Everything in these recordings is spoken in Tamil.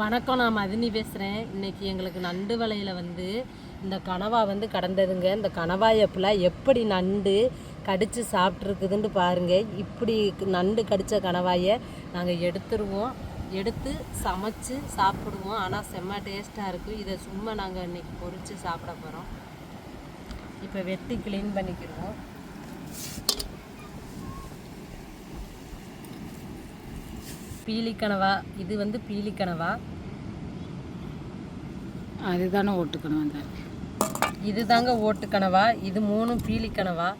வணக்கம் நான் மதினி பேசுகிறேன் இன்னைக்கு எங்களுக்கு நண்டு வலையில் வந்து இந்த கனவா வந்து கடந்ததுங்க. இந்த கனவாயை ஃபுல்லாக எப்படி நண்டு கடித்து சாப்பிட்ருக்குதுன்னு பாருங்கள் இப்படி நண்டு கடித்த கனவாயை நாங்கள் எடுத்துருவோம். எடுத்து சமைச்சு சாப்பிடுவோம். ஆனால் செம்ம டேஸ்ட்டாக இருக்கும் இதை சும்மா நாங்கள் இன்னைக்கு பொரித்து சாப்பிட போகிறோம் இப்போ வெட்டி க்ளீன் பண்ணிக்கிடுவோம் பீலிக்கனவா? இது வந்து பீலிக்கனவா? அதுதானே ஓட்டுக்கணும் அந்த. இது தாங்க ஓட்டுக்கனவா? இது மூணும் பீலிக்கனவா?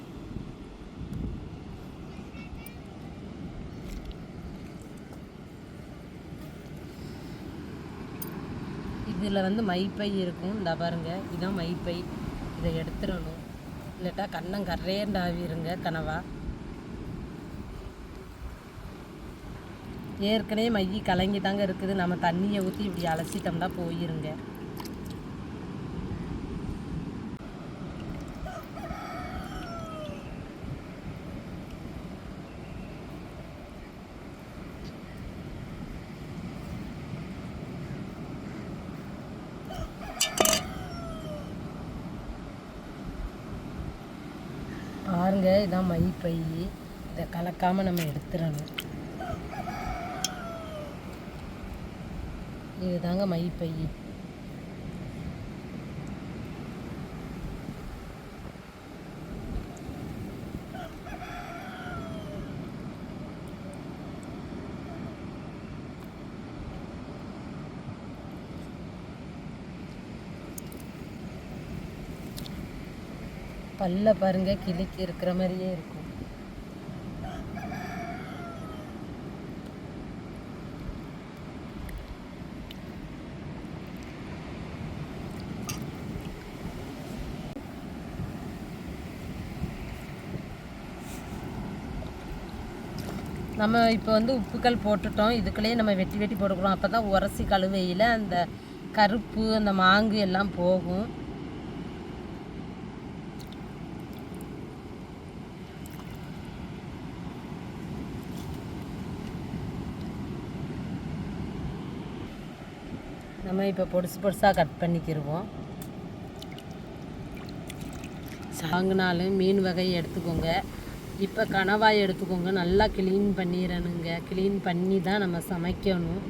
இதில் வந்து மைப்பை இருக்கும். இந்த பாருங்க. இதான் மைப்பை. இதை எடுத்துடணும். இல்லாட்டா கண்ணம் கரையண்டாவிருங்க கனவா. ஏற்கனவே மைய கலங்கி தாங்க இருக்குது. நம்ம தண்ணியை ஊற்றி இப்படி அலசிட்டோம்னா போயிருங்க. பாருங்க இதான் மை பை. இதை கலக்காம நம்ம எடுத்துடணும். இதுதாங்க தாங்க மைப்பை. பல்ல பாருங்க கிளிக்கு இருக்கிற மாதிரியே இருக்கும் நம்ம இப்போ வந்து உப்புக்கல் போட்டுட்டோம். இதுக்குள்ளேயே நம்ம வெட்டி வெட்டி போட்டுக்கிறோம். அப்போ தான் உரசி கழுவையில் அந்த கருப்பு அந்த மாங்கு எல்லாம் போகும். நம்ம இப்போ பொடிசு பொடிசாக கட் பண்ணிக்கிருவோம். சாங்கினாலும் மீன் வகை எடுத்துக்கோங்க. இப்போ கணவாய் எடுத்துக்கோங்க. நல்லா க்ளீன் பண்ணிடணுங்க க்ளீன் பண்ணி தான் நம்ம சமைக்கணும்.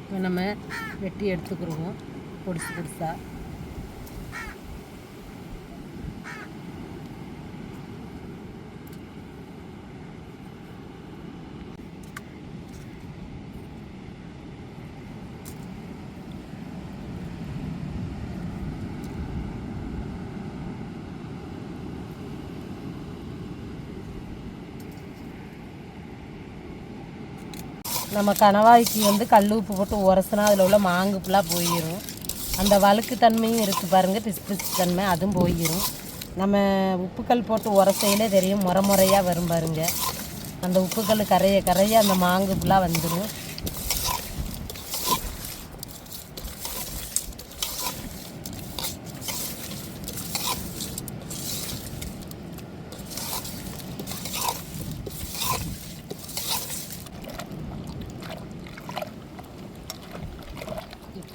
இப்போ நம்ம வெட்டி எடுத்துக்கிருவோம் பொடிசு பொடிசாக நம்ம கணவாய்க்கு வந்து கல் உப்பு போட்டு உரசினா அதில் உள்ள மாங்கு ஃபுல்லாக போயிடும் அந்த வழுக்கு தன்மையும் இருக்குது பாருங்கள் பிசு பிசு தன்மை அதுவும் போயிடும் நம்ம உப்புக்கல் போட்டு உரசையிலே தெரியும் முறை முறையாக வரும் பாருங்கள் அந்த உப்புக்கல் கரைய கரைய அந்த மாங்கு ஃபுல்லாக வந்துடும்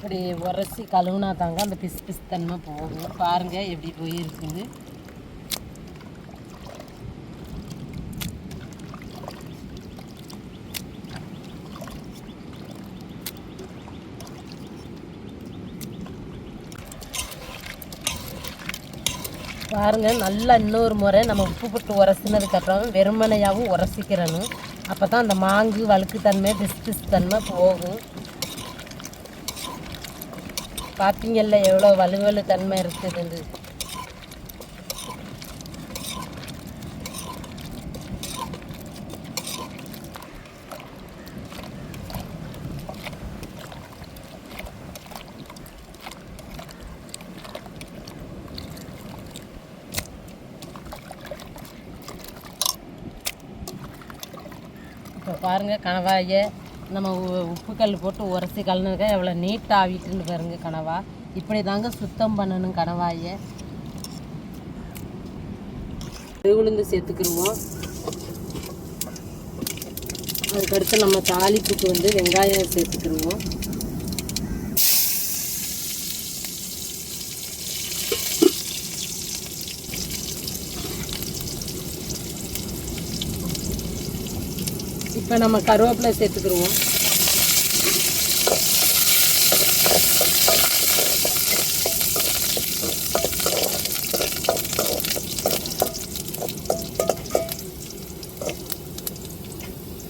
இப்படி உரசி கழுவுனா தாங்க அந்த பிசு பிசு தன்மை போகும். பாருங்கள் எப்படி போயிருக்குது பாருங்க நல்லா இன்னொரு முறை நம்ம உப்பு போட்டு உரசினதுக்கப்புறம் வெறுமனையாகவும் உரசிக்கிறணும். அப்போ தான் அந்த மாங்கு வழுக்கு தன்மை பிசு பிசு தன்மை போகும். பார்த்தீங்கல்ல எவ்வளோ வலுவலு தன்மை இருக்குதுன்னு இப்போ பாருங்கள் கணவாயை நம்ம உ- கல் போட்டு உரசி கலந்துக்க எவ்வளோ நீட்டாக ஆவிட்டுன்னு பாருங்க கனவா. இப்படி தாங்க சுத்தம் பண்ணணும் கனவாயை. உளுந்து சேர்த்துக்கிடுவோம் அதுக்கடுத்து நம்ம தாளிப்புக்கு வந்து வெங்காயம் சேர்த்துக்கிடுவோம் இப்போ நம்ம கருவேப்பிலை சேர்த்துக்கிருவோம்.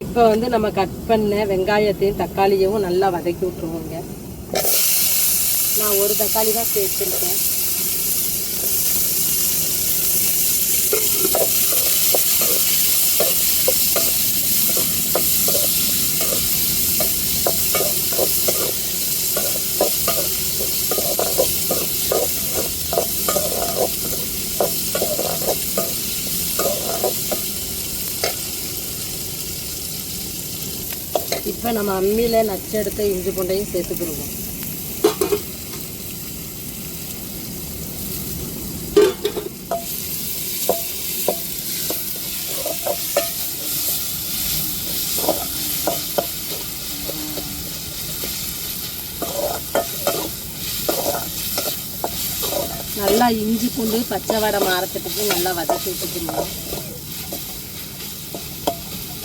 இப்போ வந்து நம்ம கட் பண்ண வெங்காயத்தையும் தக்காளியவும் நல்லா வதக்கி விட்ருவோங்க நான் ஒரு தக்காளி தான் சேர்த்துருக்கேன். நம்ம அம்மியில் நச்செடுத்த இஞ்சி பூண்டையும் சேர்த்துக்கிடுவோம் நல்லா இஞ்சி பூண்டு பச்சை வடை மாறத்துக்கு நல்லா வதக்கி விட்டுக்கணும்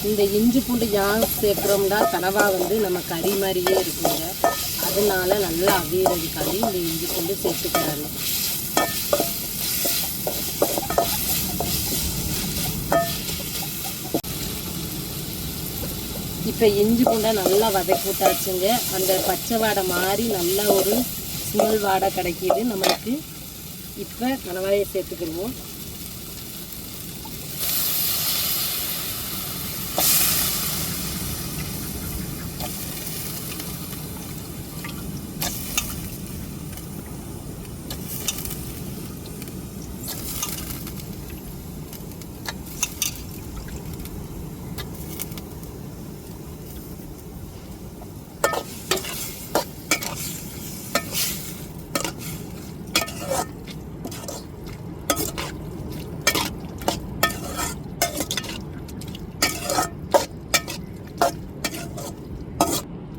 இந்த இஞ்சி பூண்டு ஏன் சேர்க்குறோம்னா கனவா வந்து நம்ம கறி மாதிரியே இருக்குங்க. அதனால நல்லா அவியறதுக்காண்டி இந்த இஞ்சி பூண்டு சேர்த்துக்கிறாங்க. இப்போ இஞ்சி பூண்டை நல்லா வதக்கி விட்டாச்சுங்க. அந்த பச்சை வாடை மாதிரி நல்லா ஒரு சுமல் வாடை கிடைக்கிது. நம்மளுக்கு இப்போ கனவாயை சேர்த்துக்கிடுவோம்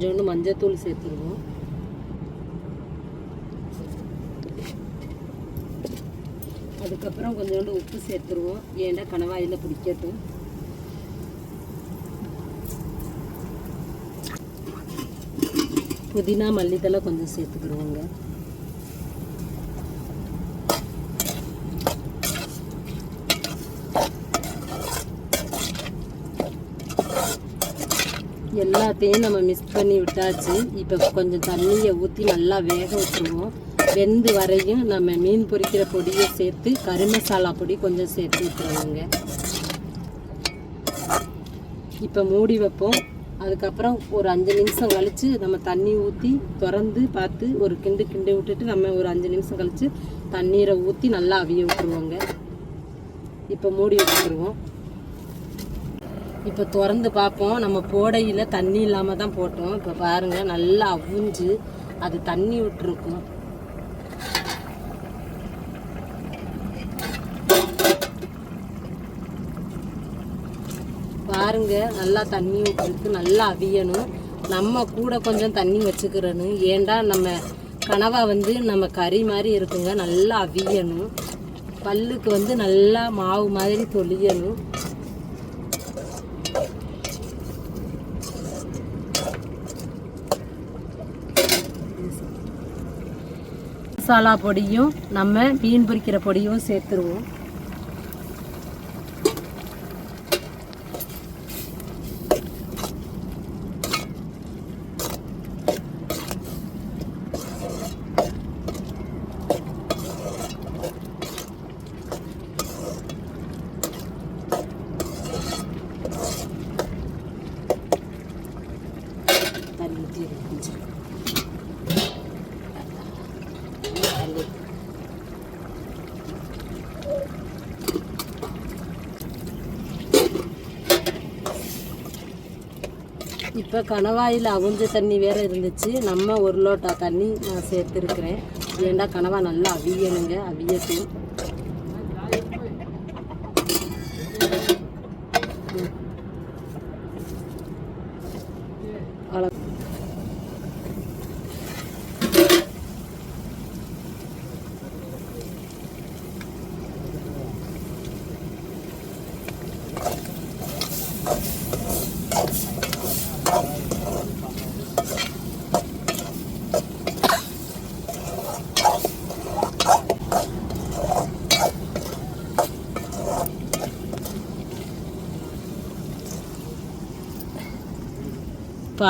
கொஞ்சோண்டு மஞ்சத்தூள் சேர்த்துருவோம். அதுக்கப்புறம் கொஞ்சோண்டு உப்பு சேர்த்துருவோம். ஏன்டா கணவாயில் பிடிக்கட்டும் புதினா மல்லித்தலை கொஞ்சம் சேர்த்துக்கிடுவோங்க. எல்லாத்தையும் நம்ம மிக்ஸ் பண்ணி விட்டாச்சு. இப்போ கொஞ்சம் தண்ணியை ஊற்றி நல்லா வேக விட்டுருவோம் வெந்து வரையும் நம்ம மீன் பொரிக்கிற பொடியை சேர்த்து கறி மசாலா பொடி கொஞ்சம் சேர்த்து விட்டுருவோங்க இப்போ மூடி வைப்போம். அதுக்கப்புறம் ஒரு அஞ்சு நிமிஷம் கழித்து நம்ம தண்ணி ஊற்றி திறந்து பார்த்து ஒரு கிண்டு கிண்டு விட்டுட்டு நம்ம ஒரு அஞ்சு நிமிஷம் கழித்து தண்ணீரை ஊற்றி நல்லா அவிய விட்டுருவோங்க. இப்போ மூடி வச்சுருவோம். இப்போ திறந்து பார்ப்போம் நம்ம போடையில் தண்ணி இல்லாமல் தான் போட்டோம். இப்போ பாருங்கள் நல்லா அவிஞ்சு அது தண்ணி விட்டுருக்கும். பாருங்க நல்லா தண்ணி விட்டுருக்கு. நல்லா அவியணும். நம்ம கூட கொஞ்சம் தண்ணி வச்சுக்கிறணும். ஏண்டா நம்ம கனவா வந்து நம்ம கறி மாதிரி இருக்குங்க. நல்லா அவியணும். பல்லுக்கு வந்து நல்லா மாவு மாதிரி தொளியணும். மசாலா பொடியும் நம்ம மீன் பொரிக்கிற பொடியும் சேர்த்துருவோம் தண்ணி ஊற்றி கொஞ்சம் தண்ணி இப்போ கணவாயில் அவிஞ்ச தண்ணி வேற இருந்துச்சு. நம்ம ஒரு லோட்டா தண்ணி நான் சேர்த்துருக்கிறேன். ஏண்டா கணவா நல்லா அவியணுங்க அவியட்டும் ம். அவ்வளோ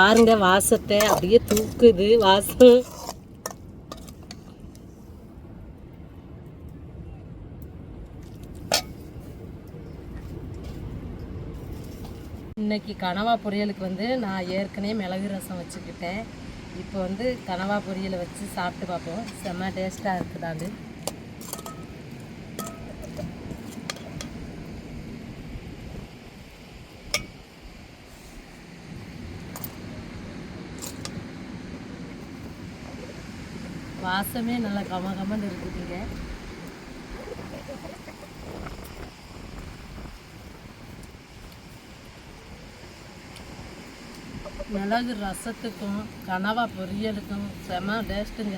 பாருங்க வாசத்தை அப்படியே தூக்குது வாசம். இன்னைக்கு கனவா பொரியலுக்கு வந்து நான் ஏற்கனவே மிளகு ரசம் வச்சுக்கிட்டேன். இப்போ வந்து கனவா பொரியலை வச்சு சாப்பிட்டு பார்ப்போம். செம்ம டேஸ்ட்டாக இருக்குதாண்டு வாசமே நல்லா கம கமன்னு இருக்குதுங்க. மிளகு ரசத்துக்கும் கனவா பொரியலுக்கும் செம டேஸ்ட்டுங்க.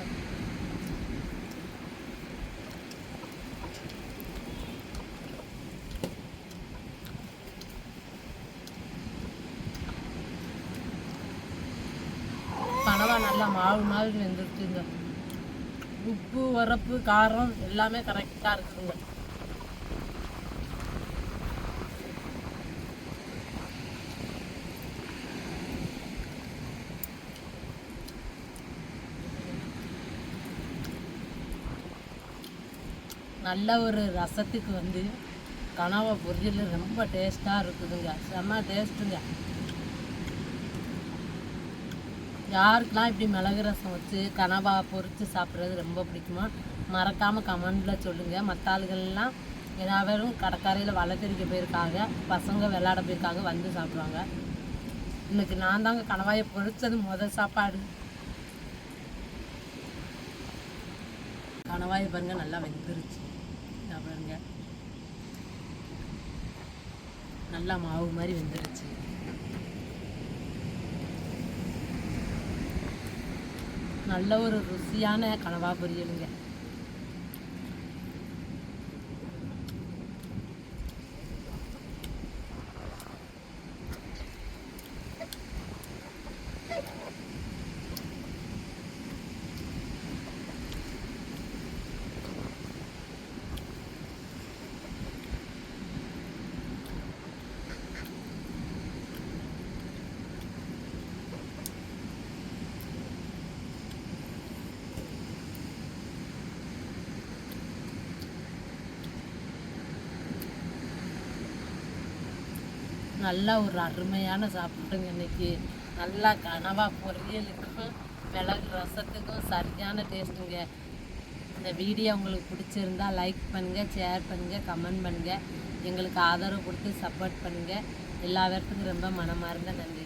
கனவா நல்லா மாவு மாதிரி வெந்துருச்சுங்க. உப்பு உரப்பு காரம் எல்லாமே கரெக்டாக இருக்குதுங்க நல்ல ஒரு ரசத்துக்கு வந்து கனவா பொரியல் ரொம்ப டேஸ்ட்டாக இருக்குதுங்க. செம்ம டேஸ்ட்டுங்க யாருக்கெல்லாம் இப்படி மிளகு ரசம் வச்சு கனவா பொறித்து சாப்பிட்றது ரொம்ப பிடிக்குமோ மறக்காமல் கமெண்டில் சொல்லுங்கள் மற்ற ஆளுகள்லாம் ஏதாவது கடற்கரையில் வலை போயிருக்காங்க பசங்க விளையாட போயிருக்காங்க வந்து சாப்பிடுவாங்க. இன்னைக்கு நான் தாங்க கணவாயை பொரிச்சது முதல் சாப்பாடு. கணவாயை பாருங்க நல்லா வெந்துருச்சு. சாப்பிடுங்க பாருங்க. நல்லா மாவு மாதிரி வெந்துருச்சு. நல்ல ஒரு ருசியான கனவா பொரியலுங்க. நல்லா ஒரு அருமையான சாப்பாடுங்க இன்னைக்கு. நல்லா கனவா பொரியலுக்கும் மிளகு ரசத்துக்கும் சரியான டேஸ்ட்டுங்க இந்த வீடியோ உங்களுக்கு பிடிச்சிருந்தா லைக் பண்ணுங்கள் ஷேர் பண்ணுங்கள் கமெண்ட் பண்ணுங்கள் எங்களுக்கு ஆதரவு கொடுத்து சப்போர்ட் பண்ணுங்கள் எல்லா பேர்த்துக்கும் ரொம்ப மனமார்ந்த நன்றி.